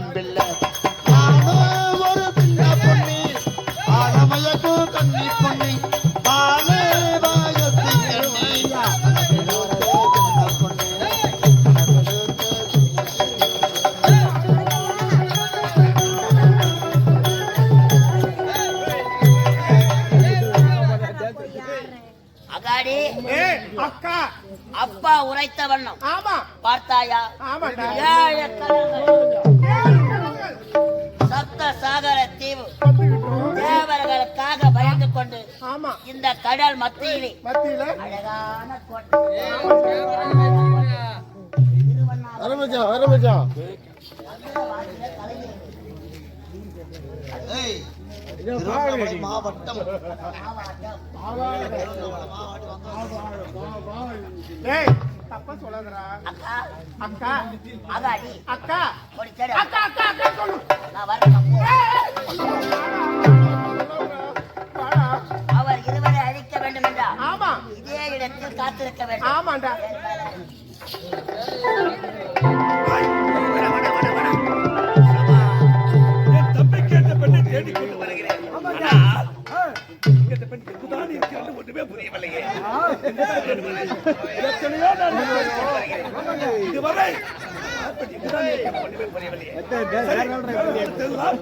வழங்கும் தென்னம்பிள்ளை நானும் ஒரு சின்ன பொண்ணி ஆனமயக்கும் கண்ணி பொண்ணி நானே வாயத்து கண்ணி அப்பா உரைத்த வண்ணம். ஆமா. பார்த்தாயா? ஆமாண்டா. சாகர தீவு தேவர்களுக்காக பயந்து கொண்டு ஆமா. இந்த கடல் மத்தியிலே அழகான அரமஜா ஏய் திருவண்ணாமலை மாவட்டம். ஏய் தப்பா சொல்லாதடா. அக்கா அக்கா. அகாடி அக்கா. ஒரு செடி அக்கா அக்கா அக்கா சொல்லு. நான் வரேன். அவர் இருவரை அழிக்க வேண்டும் என்றால் ஆமா. இதே இடத்தில் காத்திருக்க வேண்டும். ஆமாண்டா. ஒன்றுமே புரியவில்லையே இதுவரை ஒன்றுமே புரியவில்லையே தேடலாம்.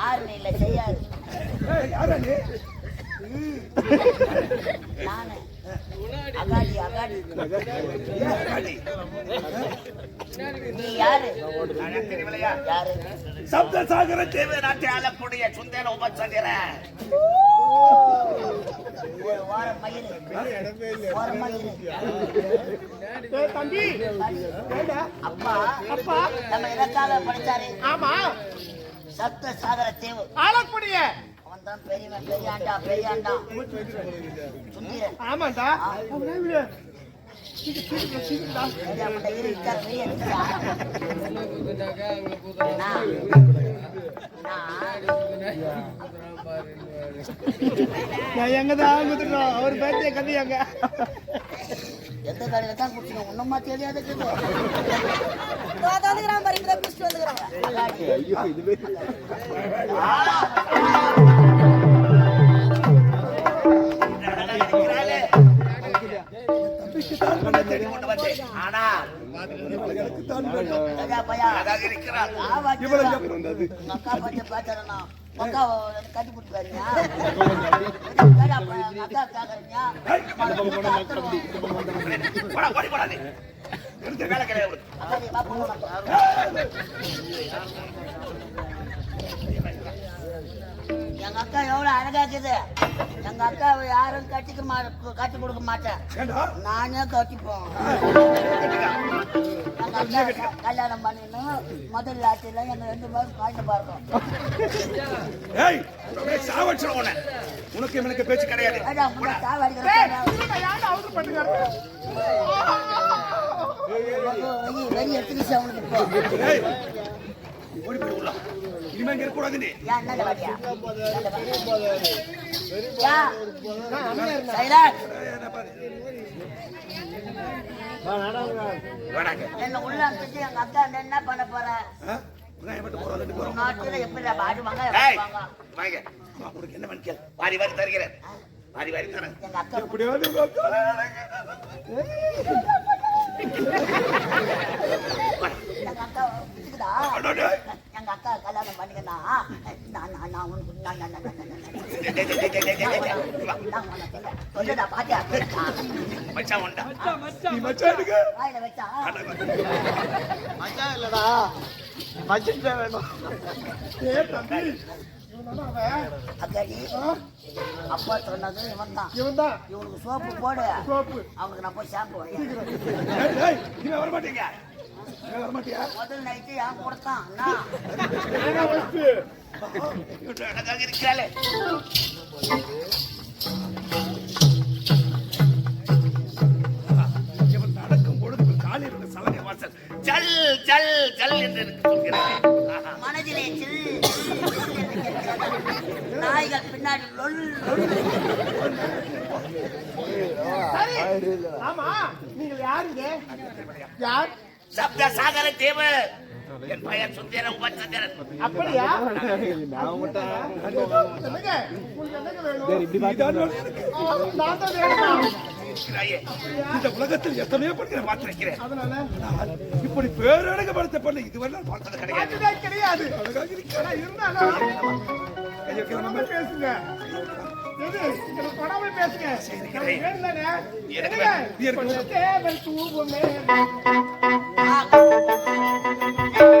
ஆறு இல்ல செய்யாது? நானு அகாடி அகாடி. நீ யாரு? யாரு சப்தசாகர தேவ நாட்டை ஆளக்கூடிய தம்பி ஏண்டா அப்பா அப்பா நம்ம எதற்காக படிச்சாரு ஆமா சப்த சாகர தேவு ஆளக்கூடிய ஆமாண்டா. அவனே சீக்கிரம் சீக்கிரம்டா பெரியாமட்ட இரு. இச்சார வெளியே நிக்கிறா. நான். நான். எங்க தான் குத்துறோம் அவர் பேத்திய கதையாங்க எந்த கடையில தான் குடிச்சோம் ஒண்ணுமா தெரியாது வந்துக்கிறான் பாரு இப்பதான் குடிச்சிட்டு வந்துக்கிறான். போடா, ஓடி போடா நீ. நிறுத்து, வேலை கிடையாது எங்க அக்கா எவ்வளவு அழகா இருக்குது. எங்க அக்காவை யாரும் கட்டிக்க மா கட்டி கொடுக்க மாட்டேன்? நானே கட்டிப்போம். கல்யாணம் பண்ணிடணும் முதல் லாட்டில எங்க ரெண்டு பேரும் சாவடிச்சிரும் உன்னை. உனக்கு எனக்கு பேச்சு கிடையாது. வெறி எடுத்துக்கிச்சு அவனுக்கு ஏன்? சைலண்ட். வேணாங்க என்னை உள்ள அனுப்பிச்சு எங்க அக்கா என்ன பண்ண போற. நாட்டுல எப்படி பாடி வாங்க. உனக்கு என்ன. வாரி வாரி தருகிறேன். வாரி வாரி தரேன். எப்படியாவது உங்க அக்கா. எங்க அக்கா கல்யாணம் பண்ணிக்கனா நான் நான் நான் உனக்கு நான் நான். சொல்லுடா, பாத்தியா? மச்சான் உண்டா? நீ மச்சான் எடுக்க. வாயில வச்சா? மச்சான் இல்லடா. மச்சின் வேணும். ஏ தம்பி. அக்கடி அப்பா சொன்னது இவன் தான் இவன் தான் இவனுக்கு சோப்பு போடு. சோப்பு. அவனுக்கு நான் போய் ஷாம்பு வாங்கி டேய், டேய், இனிமே வர மாட்டீங்க ஏன் வர மாட்டியா முதல் நைட்டு அழகாக இருக்கிறாளே. நடக்கும் பொழுது காலில் உள்ள சலங்கை வாசல். ஜல் ஜல் ஜல் என்று எனக்கு. மனதிலே சில். நாய்கள் பின்னாடி லொல். ஆமா நீங்கள் யாருங்க யார்? சப்த சாகர தேவர் என் பையன் சுந்தர உபச்சந்திரன் அப்படியா? நான் தான் வேணுமா இருக்கிறாயே. இந்த உலகத்தில் எத்தனையோ பெண்களை பார்த்திருக்கிறேன். இப்படி பேரழகப்படுத்த பெண்ணை இதுவரை நான் பார்த்தது கிடையாது. கிடையாது. இருந்தாலும் பேசுங்க. எது? இங்க படாம பேசுங்க. எனக்கு என்னங்க? வேணும்.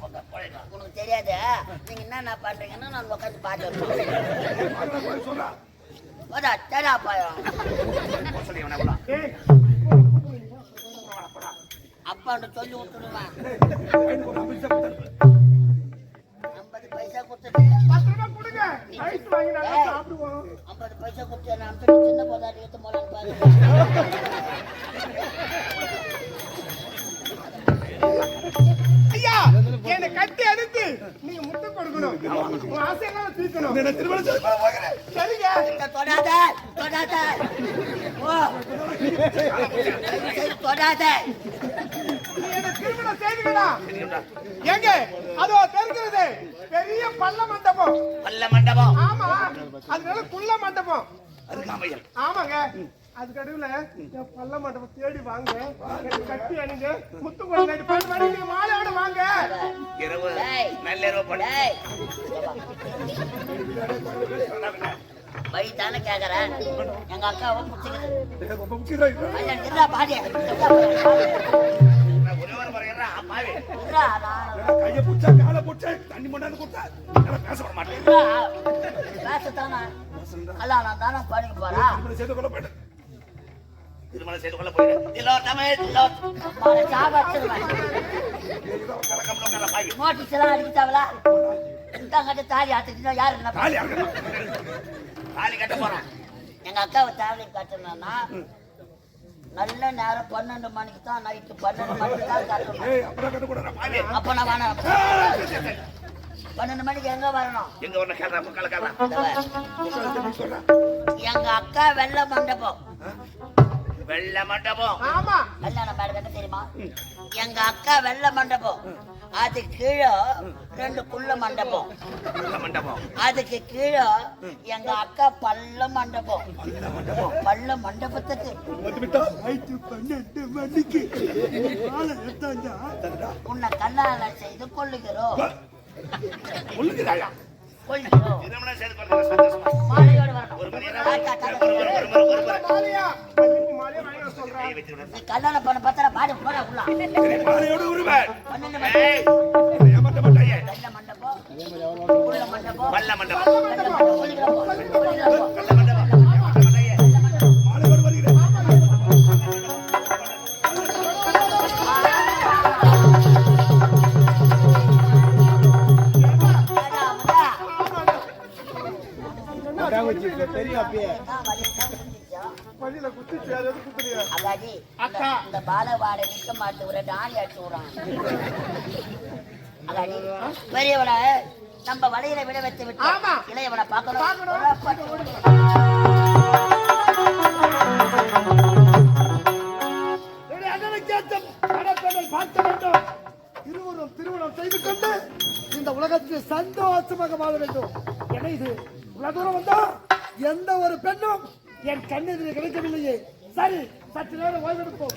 போட்டா போயிடலாம். உனக்கு தெரியாது? நீங்க என்னென்ன பண்றீங்கன்னு நான் உட்காந்து சொல்றா. போதா தேடா பாயம் அப்பாண்ட சொல்லி விட்டுருவேன் என்ன திருமணம் செய்து கொள்ள போகிறேன். சரிங்க. இந்த தொடாத தொடாத. ஓ. தொடாத. திருமணம் செய்துவிடா எங்க? அதோ தெரிகிறது. பெரிய பள்ள மண்டபம். பல்ல மண்டபம். ஆமா. அதனால குள்ள மண்டபம். அருகாமையில். ஆமாங்க. அது கடுவுல என் பள்ள மண்டபம் தேடி வாங்க. கட்டி அணிங்க முத்து குழந்தை பாட்டு பாடி நீங்க மாலையோட வாங்க. இரவு. டேய். நள்ளிரவு பண்ண வழி தானே கேக்குறேன் எங்க அக்காவை நான் கையை புடிச்சா, காலை புடிச்சா, தண்ணி கொண்டாந்து கொடுத்தா, பேச விட மாட்டேன். இருடா. பேசத்தானே? கல்யாணம் தானே பண்ணிக்க போறா? திருமணம் செய்து கொள்ள. திருமணம் செய்து கொள்ள போயிடு. திலோத்தமே, திலோத்தமே. அவளை சாபாச்சிருவேன் ஏதோ கலக்கம்ல உட்கார பாவி. நோட்டீஸ் எல்லாம் அடிக்கிட்டாங்களா இந்தாங்கிட்ட தாலி ஆத்துக்கிட்டா யாரு என்ன தாலி கட்ட போறேன் எங்க அக்காவை தாலி கட்டணும்னா நல்ல நேரம் பன்னெண்டு மணிக்கு தான் நைட்டு பன்னெண்டு மணிக்கு தான் கட்டணும். அப்ப நான் வேணாம். பன்னெண்டு மணிக்கு எங்க வரணும் எங்க வரணும். எங்க அக்கா வெள்ள மண்டபம் வெள்ளை மண்டபம். ஆமா. கல்யாணம் மேடம் என்ன தெரியுமா? எங்க அக்கா வெள்ள மண்டபம். அது கீழே ரெண்டு குள்ள மண்டபம். மண்டபம். அதுக்கு கீழே எங்க அக்கா பல்ல மண்டபம். பல்ல மண்டபத்துக்கு. பன்னெண்டு மணிக்கு. உன்னை கல்யாணம் செய்து கொள்ளுகிறோம். உள்ளுக்குதாயா கல்யாணம் பண்ண பார்த்தா பாடு போட உள்ள. மண்டபம். மண்டபம். வெள்ளை மண்டபம். வெள்ள மண்டபம். அதாடி அக்கா. இந்த பாலவாட நிக்க மாட்டு ஒரு டாலி அடிச்சு விடுறான் அதாடி. பெரியவனை நம்ம வலையில விட வைத்து விட்டு. இளையவனை பார்க்கணும். திருமணம் செய்து கொண்டு இந்த உலகத்தில் சந்தோஷமாக வாழ வேண்டும். என இது? இவ்வளவு தூரம் வந்தா எந்த ஒரு பெண்ணும் என் கண்ணெதிரே கிடைக்கவில்லையே. சரி. சற்று நேரம் ஓய்வெடுப்போம்.